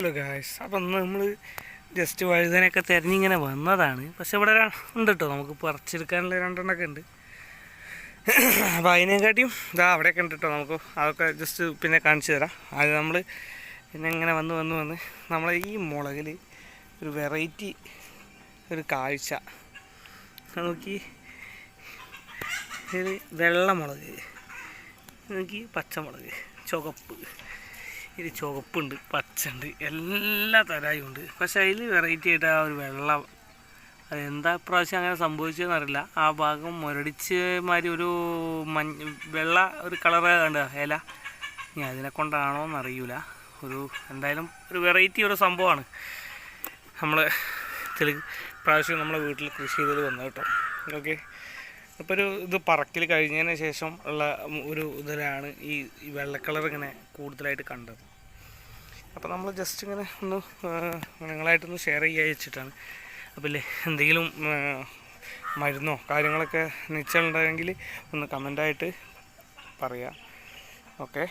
Hello guys അപ്പം നമ്മൾ just വഴുതനൊക്കെ തിരഞ്ഞിങ്ങനെ വന്നതാണ്. പക്ഷെ ഇവിടെ ഉണ്ട് കേട്ടോ നമുക്ക് പറിച്ചെടുക്കാനുള്ള രണ്ടെണ്ണമൊക്കെ ഉണ്ട്. അപ്പോൾ അതിനെക്കാട്ടിയും ഇതാ അവിടെയൊക്കെ ഉണ്ട് കേട്ടോ നമുക്ക് അതൊക്കെ ജസ്റ്റ് പിന്നെ കാണിച്ചു തരാം. അത് നമ്മൾ പിന്നെ ഇങ്ങനെ വന്ന് വന്ന് വന്ന് നമ്മളെ ഈ മുളകിൽ ഒരു വെറൈറ്റി ഒരു കാഴ്ച. നോക്കി. ഇത് വെള്ളമുളക് നോക്കി പച്ചമുളക്. ചുവപ്പ്. ഇത് ചുവപ്പുണ്ട് പച്ചയുണ്ട് എല്ലാ തരായും ഉണ്ട് പക്ഷേ അതിൽ വെറൈറ്റി ആയിട്ട് ആ ഒരു വെള്ള അതെന്താ പ്രാവശ്യം അങ്ങനെ സംഭവിച്ചതെന്ന് അറിയില്ല. ആ ഭാഗം മുരടിച്ച് മാതിരി ഒരു മഞ്ഞ വെള്ള ഒരു കളറ് കണ്ട ഇല. ഇനി അതിനെ കൊണ്ടാണോ എന്നറിയൂല ഒരു എന്തായാലും ഒരു വെറൈറ്റി ഒരു സംഭവമാണ്. നമ്മൾ ഇതിൽ പ്രാവശ്യം നമ്മളെ വീട്ടിൽ കൃഷി ചെയ്തത് വന്നത് കേട്ടോ. ഓക്കെ അപ്പോൾ ഒരു ഇത് പറക്കൽ കഴിഞ്ഞതിന് ശേഷം ഉള്ള ഒരു ഇതിലാണ് ഈ വെള്ളക്കളർ വെള്ള കളർ ഇങ്ങനെ കൂടുതലായിട്ട് കണ്ടത്. അപ്പോൾ നമ്മൾ ജസ്റ്റ് ഇങ്ങനെ ഒന്ന് നിങ്ങളായിട്ടൊന്ന് ഷെയർ ചെയ്യാൻ വെച്ചിട്ടാണ് അപ്പോൾ ഇല്ലേ എന്തെങ്കിലും മരുന്നോ കാര്യങ്ങളൊക്കെ നിശ്ചയമുണ്ടെങ്കിൽ ഒന്ന് കമന്റായിട്ട് പറയാം. ഓക്കെ